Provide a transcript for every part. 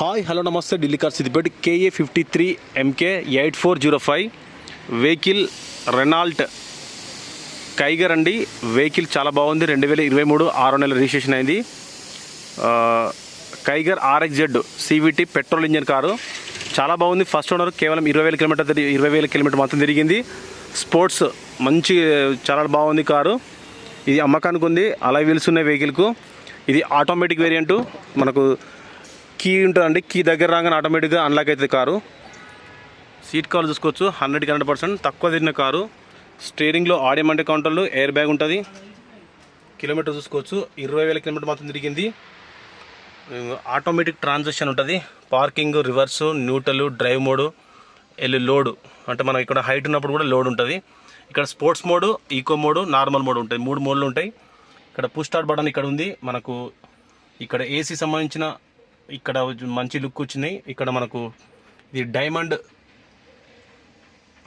Hi hello నమస్తే. Delhi car Siddipet KA fifty three MK eight four zero five. Vehicle Renault Kiger అండి vehicle చాలా బాగుంది. రెండు వేల ఇరవై మూడు ఆరో నెల రిజిస్ట్రేషన్ అయింది. Kiger RX Z CVT petrol engine car. చాలా బాగుంది. ఫస్ట్ ఓనర్ కేవలం ఇరవై వేల కిలోమీటర్ తిరిగి ఇరవై వేల కిలోమీటర్ మాత్రం తిరిగింది. స్పోర్ట్స్ మంచి చాలా బాగుంది కారు. ఇది అమ్మకానికి ఉంది. అలా వీల్స్ ఉన్నాయి వెహికల్కు. ఇది ఆటోమేటిక్ వేరియంటు. మనకు కీ ఉంటుందండి. కీ దగ్గర రాగానే ఆటోమేటిక్గా అన్లాక్ అవుతుంది కారు. సీట్ కవర్ చూసుకోవచ్చు. హండ్రెడ్కి హండ్రెడ్ పర్సెంట్ తక్కువ తిరిగిన కారు. స్టీరింగ్లో ఆడియమంటే కౌంటర్లు ఎయిర్ బ్యాగ్ ఉంటుంది. కిలోమీటర్ చూసుకోవచ్చు. ఇరవై వేల కిలోమీటర్ మాత్రం తిరిగింది. ఆటోమేటిక్ ట్రాన్సాక్షన్ ఉంటుంది. Parking reverse neutral drive mode L load అంటే మనం ఇక్కడ హైట్ ఉన్నప్పుడు కూడా లోడ్ ఉంటుంది. ఇక్కడ sports mode eco mode normal mode ఉంటాయి. మూడు మోడ్లు ఉంటాయి. ఇక్కడ పుష్ స్టార్ట్ బటన్ ఇక్కడ ఉంది. మనకు ఇక్కడ ఏసీ సంబంధించిన ఇక్కడ మంచి లుక్ వచ్చినాయి. ఇక్కడ మనకు ఇది డైమండ్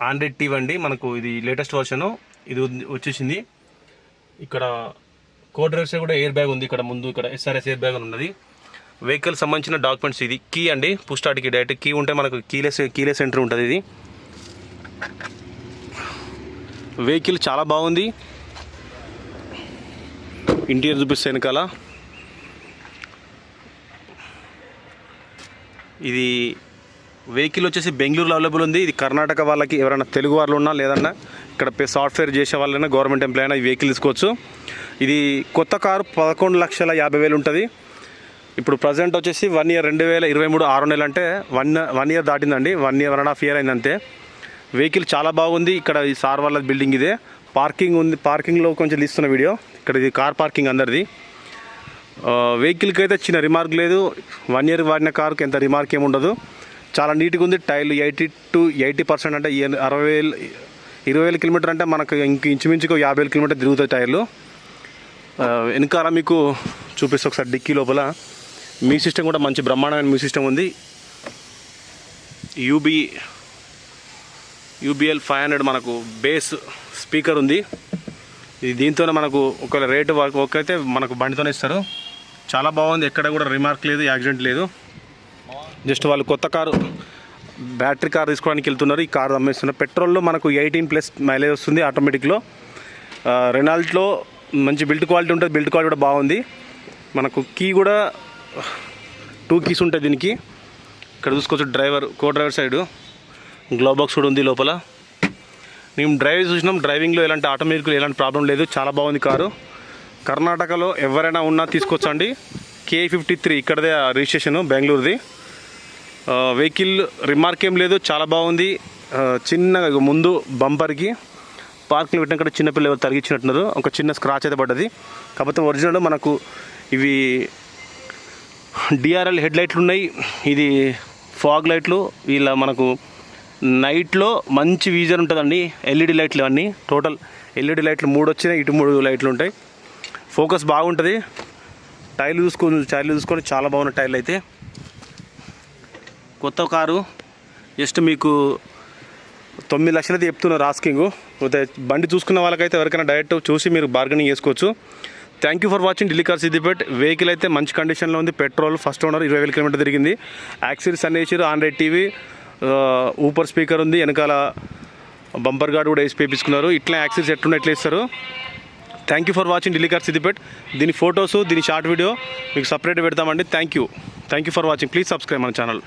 ఆండ్రాయిడ్ టీవ్ అండి. మనకు ఇది లేటెస్ట్ వర్షన్ ఇది వచ్చేసింది. ఇక్కడ కో డ్రైవ్స్ కూడా ఎయిర్ బ్యాగ్ ఉంది. ఇక్కడ ముందు ఇక్కడ ఎస్ఆర్ఎస్ ఎయిర్ బ్యాగ్ ఉన్నది. వెహికల్ సంబంధించిన డాక్యుమెంట్స్ ఇది. కీ అండి. పుస్టాటికి డైరెక్ట్ కీ ఉంటే మనకు కీలెస్ కీలెస్ ఎంట్రీ ఉంటుంది ఇది. వెహికల్ చాలా బాగుంది. ఇంటీరియర్ చూపిస్తే వెనకాల. ఇది వెహికల్ వచ్చేసి బెంగళూరులో అవైలబుల్ ఉంది. ఇది కర్ణాటక వాళ్ళకి ఎవరైనా తెలుగు వాళ్ళు ఉన్నా లేదన్నా ఇక్కడ సాఫ్ట్వేర్ చేసే వాళ్ళైనా గవర్నమెంట్ ఎంప్లాయ్ అయినా ఈ వెహికల్ తీసుకోవచ్చు. ఇది కొత్త కారు పదకొండు లక్షల యాభై వేలు ఉంటుంది. ఇప్పుడు ప్రజెంట్ వచ్చేసి వన్ ఇయర్ రెండు వేల ఇరవై మూడు ఆరు నెలలు అంటే one one year దాటిందండి. One year one and half year అయిందంతే. Vehicle చాలా బాగుంది. ఇక్కడ ఈ సార్ వాళ్ళ బిల్డింగ్ ఇదే. పార్కింగ్ ఉంది. పార్కింగ్లో కొంచెం తీస్తున్న వీడియో ఇక్కడ ఇది కార్ పార్కింగ్ అందరిది. వెహికల్కి అయితే చిన్న రిమార్క్ లేదు. వన్ ఇయర్ వాడిన కారుకి ఎంత రిమార్క్ ఏమి ఉండదు. చాలా నీట్గా ఉంది. టైర్లు ఎయిటీ టు ఎయిటీ పర్సెంట్ అంటే అరవై వేలు ఇరవై వేల కిలోమీటర్ అంటే మనకు ఇంక ఇంచుమించుకు యాభై వేల కిలోమీటర్ తిరుగుతాయి టైర్లు. వెనకాల మీకు చూపిస్తే ఒకసారి డిక్కీ లోపల. మీ సిస్టమ్ కూడా మంచి బ్రహ్మాండమైన మీ సిస్టమ్ ఉంది. యూబీ యూబిఎల్ ఫైవ్ హండ్రెడ్ మనకు బేస్ స్పీకర్ ఉంది. ఇది దీంతోనే మనకు ఒకవేళ రేటు వర్క్ ఓకే అయితే మనకు బండితోనే ఇస్తారు. చాలా బాగుంది. ఎక్కడ కూడా రిమార్క్ లేదు యాక్సిడెంట్ లేదు. జస్ట్ వాళ్ళు కొత్త కారు బ్యాటరీ కార్ తీసుకోవడానికి వెళ్తున్నారు. ఈ కారు అమ్మేస్తున్నారు. పెట్రోల్లో మనకు ఎయిటీన్ ప్లస్ మైలేజ్ వస్తుంది ఆటోమేటిక్లో రెనాల్ట్లో మంచి బిల్డ్ క్వాలిటీ ఉంటుంది. బిల్డ్ క్వాలిటీ కూడా బాగుంది. మనకు కీ కూడా టూ కీస్ ఉంటాయి దీనికి. ఇక్కడ చూసుకోవచ్చు driver co driver side glove box కూడా ఉంది లోపల. మేము డ్రైవ్ చూసినాం. డ్రైవింగ్లో ఎలాంటి ఆటోమేటిక్లో ఎలాంటి ప్రాబ్లం లేదు. చాలా బాగుంది కారు. కర్ణాటకలో ఎవరైనా ఉన్నా తీసుకొచ్చండి. కే ఫిఫ్టీ త్రీ ఇక్కడదే ఆ రిజిస్ట్రేషన్ బెంగళూరుది. వెహికల్ రిమార్క్ ఏం లేదు చాలా బాగుంది. చిన్నగా ముందు బంపర్కి పార్కింగ్ పెట్టిన చిన్నపిల్లలు చిన్నపిల్ల ఎవరు తరిగించినట్టున్నారు ఒక చిన్న స్క్రాచ్ అయితే పడ్డది. కాకపోతే ఒరిజినల్ మనకు ఇవి డిఆర్ఎల్ హెడ్ లైట్లు ఉన్నాయి. ఇది ఫాగ్ లైట్లు. ఇలా మనకు నైట్లో మంచి వీజర్ ఉంటుందండి. ఎల్ఈడి లైట్లు అన్నీ టోటల్ ఎల్ఈడి లైట్లు మూడు వచ్చినాయి ఇటు మూడు లైట్లు ఉంటాయి. ఫోకస్ బాగుంటుంది. టైర్లు చూసుకొని టైర్లు చూసుకొని చాలా బాగున్న టైర్లు అయితే. కొత్త కారు. జస్ట్ మీకు తొమ్మిది లక్షలు అయితే చెప్తున్నారు రాస్కింగ్. అయితే బండి చూసుకున్న వాళ్ళకైతే ఎవరికైనా డైరెక్ట్ చూసి మీరు బార్గెనింగ్ చేసుకోవచ్చు. Thank you for watching Delhi car Siddipet vehicle అయితే మంచి కండిషన్లో ఉంది. పెట్రోల్ ఫస్ట్ ఓనర్ ఇరవై వేల కిలోమీటర్ తిరిగింది. యాక్సిరీస్ అన్ని వేసారు ఆండ్రాయిడ్ టీవీ ఊపర్ స్పీకర్ ఉంది. వెనకాల బంపర్ గార్డ్ కూడా వేసి పేపించుకున్నారు. ఇట్లా యాక్సిరీస్ ఎట్లున్నా ఎట్లా ఇస్తారు thank you for watching Delhi Siddipet దీని ఫొటోస్ దీని షార్ట్ వీడియో మీకు సపరేట్ పెడతామండి. Thank you thank you for watching please subscribe మన ఛానల్